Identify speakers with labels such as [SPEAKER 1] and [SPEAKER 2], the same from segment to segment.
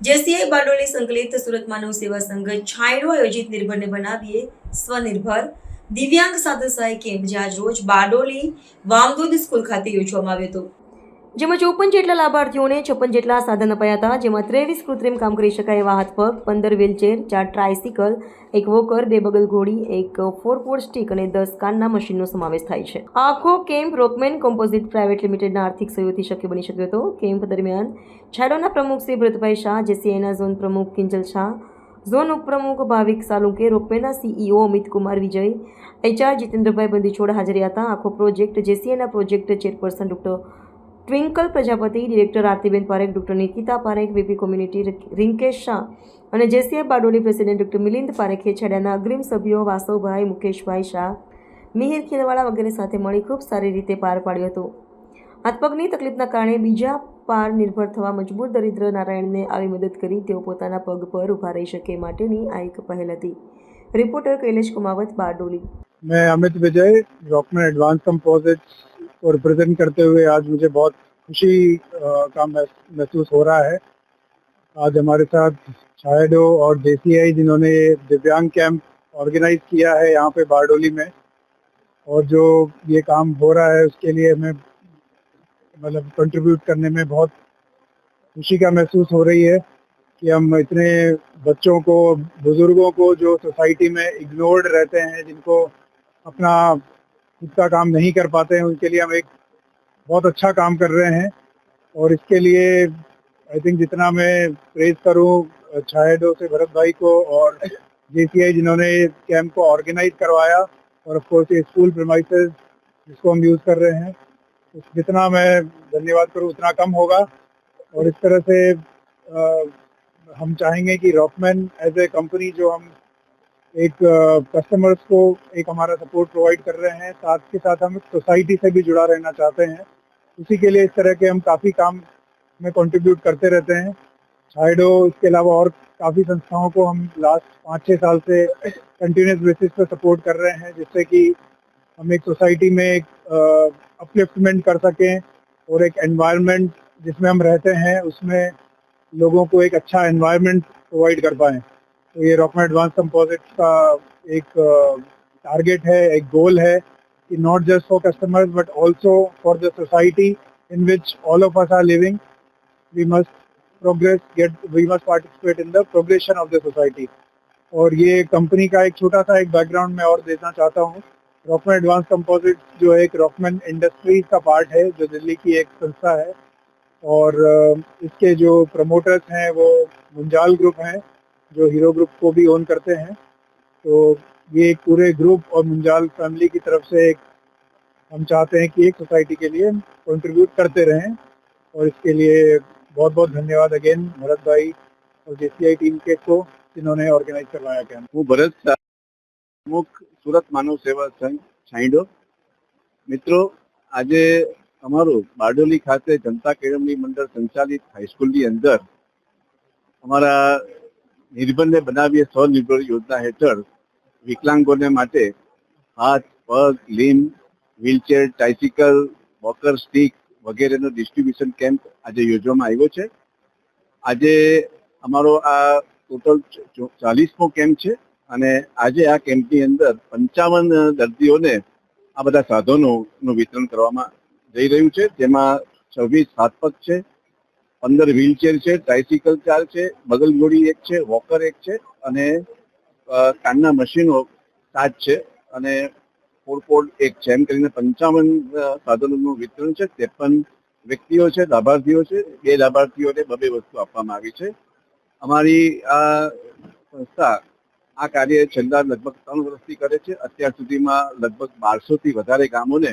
[SPEAKER 1] JCI Bardoli સંકલિત સુરત માનવ સેવા સંઘ છાંયડો આયોજિત નિર્ભરને બનાવીએ સ્વનિર્ભર. દિવ્યાંગ સાધુ સહાય કેમ્પ જે આજ રોજ બારડોલી વામદોદ સ્કૂલ ખાતે યોજવામાં આવ્યો હતો. જેમાં ચોપન જેટલા લાભાર્થીઓને છપ્પન જેટલા સાધન અપાયા હતા જેમાં ત્રેવીસ કૃત્રિમ કામ કરી શકાય એવા હાથપગ પંદર વ્હીલચેર, ચાર ટ્રાયસિકલ, એક વોકર, બે બગલ ઘોડી, એક ફોર ફોર સ્ટીક અને દસ કાનના મશીનનો સમાવેશ થાય છે. આખો કેમ્પ રોકમેન કોમ્પોઝિટ પ્રાઇવેટ લિમિટેડના આર્થિક સહયોગથી શક્ય બની શક્યો હતો. કેમ્પ દરમિયાન છાડોના પ્રમુખ શ્રી ભરતભાઈ શાહ જેસીઆઈના ઝોન પ્રમુખ કિંજલ શાહ, ઝોન ઉપપ્રમુખ ભાવિક સાલુંકે રોકવેના સીઈઓ અમિત કુમાર વિજય, એચઆર જીતેન્દ્રભાઈ બંદીછોડ હાજરી હતા આખો project જેસીએના project chairperson doctor Twinkle Prajapati director Aartiben Parekh doctor Nikita Parekh VP community Rinkesh Shah અને JCI Bardoli president doctor Milind પારેખે છેડાના અગ્રીમ સભ્યો વાસવભાઈ મુકેશભાઈ શાહ મિહિર ખીરવાળા વગેરે સાથે મળી ખૂબ સારી રીતે પાર પાડ્યો હતો હાથપગની તકલીફના કારણે બીજા પાર નિર્ભર થવા મજબૂર દરિદ્ર નારાયણને આવી મદદ કરી તેઓ પોતાના પગ પર ઊભા રહી શકે માટેની આ એક પહેલ હતી રિપોર્ટર કૈલેશ કુમાવત બારડોલી
[SPEAKER 2] मैं Amit Vijay Rockman advance composites को रिप्रेजेंट करते हुए आज मुझे बहुत खुशी का महसूस हो रहा है। आज हमारे साथ छायडो और जेसीआई जिन्होंने दिव्यांग कैंप ऑर्गेनाइज किया है यहाँ पे बारडोली में और जो ये काम हो रहा है उसके लिए हमें मतलब कंट्रीब्यूट करने में बहुत खुशी का महसूस हो रही है कि हम इतने बच्चों को, बुज़ुर्गों को जो सोसाइटी में इग्नोर्ड रहते हैं, जिनको अपना खुद का काम नहीं कर पाते हैं, उनके लिए हम एक बहुत अच्छा काम कर रहे हैं और इसके लिए आई थिंक जितना मैं प्रेज करूँ छायडो से भरत भाई को और जेसीआई जिन्होंने कैंप को ऑर्गेनाइज करवाया और ऑफ़ कोर्स ये स्कूल प्रेमाइसेस जिसको हम यूज़ कर रहे हैं जितना मैं धन्यवाद करूँ उतना कम होगा। और इस तरह से अ, हम चाहेंगे कि रॉकमैन एज ए कंपनी जो हम एक कस्टमर्स को एक हमारा सपोर्ट प्रोवाइड कर रहे हैं साथ के साथ हम सोसाइटी से भी जुड़ा रहना चाहते हैं। उसी के लिए इस तरह के हम काफ़ी काम में कंट्रीब्यूट करते रहते हैं। छाइडो इसके अलावा और काफ़ी संस्थाओं को हम लास्ट पाँच छः साल से कंटिन्यूस बेसिस पर सपोर्ट कर रहे हैं, जिससे कि हम एक सोसाइटी में एक अपलिफ्टमेंट कर सकें और एक एनवायरनमेंट जिसमें हम रहते हैं, उसमें लोगों को एक अच्छा एनवायरनमेंट प्रोवाइड कर पाएँ। तो ये रॉकमेट एडवांस कंपोजिट का एक टारगेट है, एक गोल है। Not just for customers but also for the society in which all of us are living we must progress get we must participate in the progression of the society और ये company का एक छोटा सा एक background मैं और देना चाहता हूँ। रॉकमैन एडवांस कंपोजिट जो एक रॉकमैन इंडस्ट्रीज़ का पार्ट है, जो दिल्ली की एक संस्था है। और इसके जो प्रमोटर्स हैं वो मुंजाल ग्रुप हैं, जो हीरो ग्रुप को भी ओन करते हैं। तो ये एक पूरे ग्रुप और मुंजाल फैमिली की तरफ से एक हम चाहते हैं कि एक सोसाइटी के लिए कंट्रीब्यूट करते रहें और इसके लिए बहुत बहुत धन्यवाद अगेन भरत भाई और जेसीआई टीम के को जिन्होंने ऑर्गेनाइज करवाया कैंप
[SPEAKER 3] હું ભરત શાહ, પ્રમુખ સુરત માનવ સેવા સંઘ છાંયડો મિત્રો આજે અમારું બારડોલી ખાતે જનતા કેળવણી મંડળ સંચાલિત હાઈસ્કૂલની અંદર અમારા નિર્ભરને બનાવીએ સ્વનિર્ભર યોજના હેઠળ વિકલાંગોને માટે હાથ, પગ limb wheelchair, tricycle, walker, stick વગેરેનો ડિસ્ટ્રીબ્યુશન કેમ્પ આજે યોજવામાં આવ્યો છે. આજે અમારો આ ટોટલ ચાલીસમો કેમ્પ છે અને આજે આ કેમ્પની અંદર પંચાવન દર્દીઓને આ બધા સાધનોનું વિતરણ કરવામાં જઈ રહ્યું છે. જેમાં છવ્વીસ હાથપગ છે, પંદર વ્હીલચેર છે, ટ્રાઇસિકલ ચાર છે, બગલગોળી એક છે, વોકર એક છે અને કાનના મશીનો સાત છે અને ફોરપોડ એક છે એમ કરીને પંચાવન સાધનોનું વિતરણ છે, ત્રેપન વ્યક્તિઓ છે, લાભાર્થીઓ છે, બે લાભાર્થીઓને બબે વસ્તુ આપવામાં આવી છે. અમારી આ સંસ્થા આ કાર્ય છેલ્લા લગભગ ત્રણ વર્ષથી કરે છે. અત્યાર સુધીમાં લગભગ બારસોથી વધારે ગામોને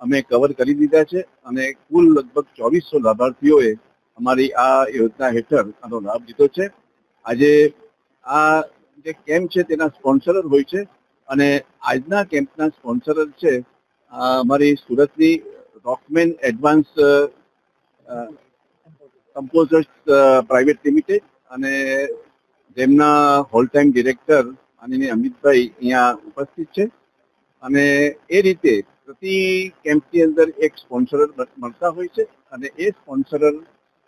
[SPEAKER 3] અમે કવર કરી દીધા છે અને કુલ લગભગ ચોવીસો લાભાર્થીઓએ અમારી આ યોજના હેઠળ આનો લાભ લીધો છે. આજે આ જે કેમ્પ છે તેના સ્પોન્સરર હોય છે અને આજના કેમ્પના સ્પોન્સરર છે અમારી સુરતની Rockman advance composers private limited અને તેમના હોલ ટાઈમ ડિરેક્ટર માનનીય અમિતભાઈ અહીંયા ઉપસ્થિત છે. અને એ રીતે પ્રતિ કેમ્પની અંદર એક સ્પોન્સરર મળતા હોય છે અને એ સ્પોન્સરર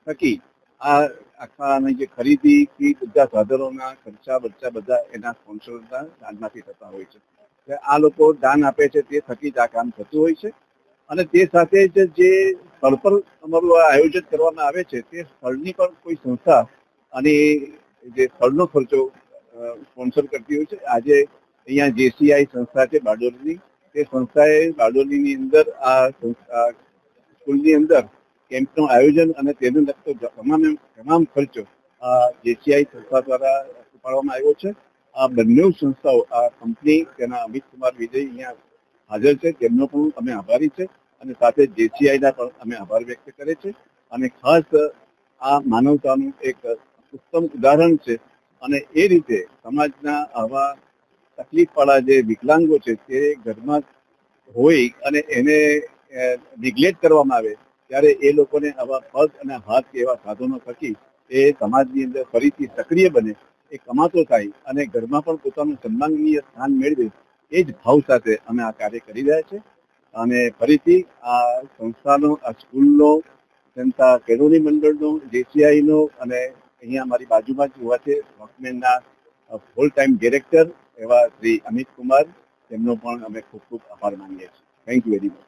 [SPEAKER 3] થકી આ આખાની જે ખરીદી કે બધા સાધનોના ખર્ચા બચ્ચા બધા એના સ્પોન્સરના દાનમાંથી થતા હોય છે. આ લોકો દાન આપે છે તે થકી જ આ કામ થતું હોય છે. અને તે સાથે જ જે સ્થળ અમારું આયોજન કરવામાં આવે છે તે સ્થળની પણ કોઈ સંસ્થા અને જે સ્થળનો ખર્ચો સ્પોન્સર કરતી હોય છે. આજે અહીંયા જેસીઆઈ સંસ્થા છે બારડોલીની. તે સંસ્થાએ બારડોલીની અંદર આ સ્કૂલની અંદર કેમ્પનું આયોજન અને તેને લગતો તમામ તમામ ખર્ચો જેસીઆઈ સંસ્થા દ્વારા ઉપાડવામાં આવ્યો છે. આ બંને સંસ્થાઓ, આ કંપની, તેના અમિત કુમાર વિજય અહીંયા હાજર છે. તેમનો પણ અમે આભારી છે અને સાથે જેસીઆઈના પણ અમે આભાર વ્યક્ત કરે છે અને ખાસ આ માનવતાનું એક ઉત્તમ ઉદાહરણ છે અને એ રીતે સમાજના આવા તકલીફવાળા જે વિકલાંગો છે તે ઘરમાં હોય અને એને નિગ્લેક્ટ કરવામાં આવે ત્યારે એ લોકોને આવા પગ અને હાથ કે એવા સાધનો થકી એ સમાજની અંદર ફરીથી સક્રિય બને, એ કમાતો થાય અને ઘરમાં પણ પોતાનું સન્માનનીય સ્થાન મેળવે, એ જ ભાવ સાથે અમે આ કાર્ય કરી રહ્યા છે. અને ફરીથી આ સંસ્થાનો, આ સ્કૂલનો, જનતા કેળવણી મંડળનો, જેસીઆઈનો અને અહીંયા અમારી બાજુમાં જ ઊભા છે વોકમેનના ફૂલ ટાઈમ ડિરેક્ટર એવા શ્રી અમિત કુમાર તેમનો પણ અમે ખૂબ ખૂબ આભાર માનીએ છીએ. Thank you very much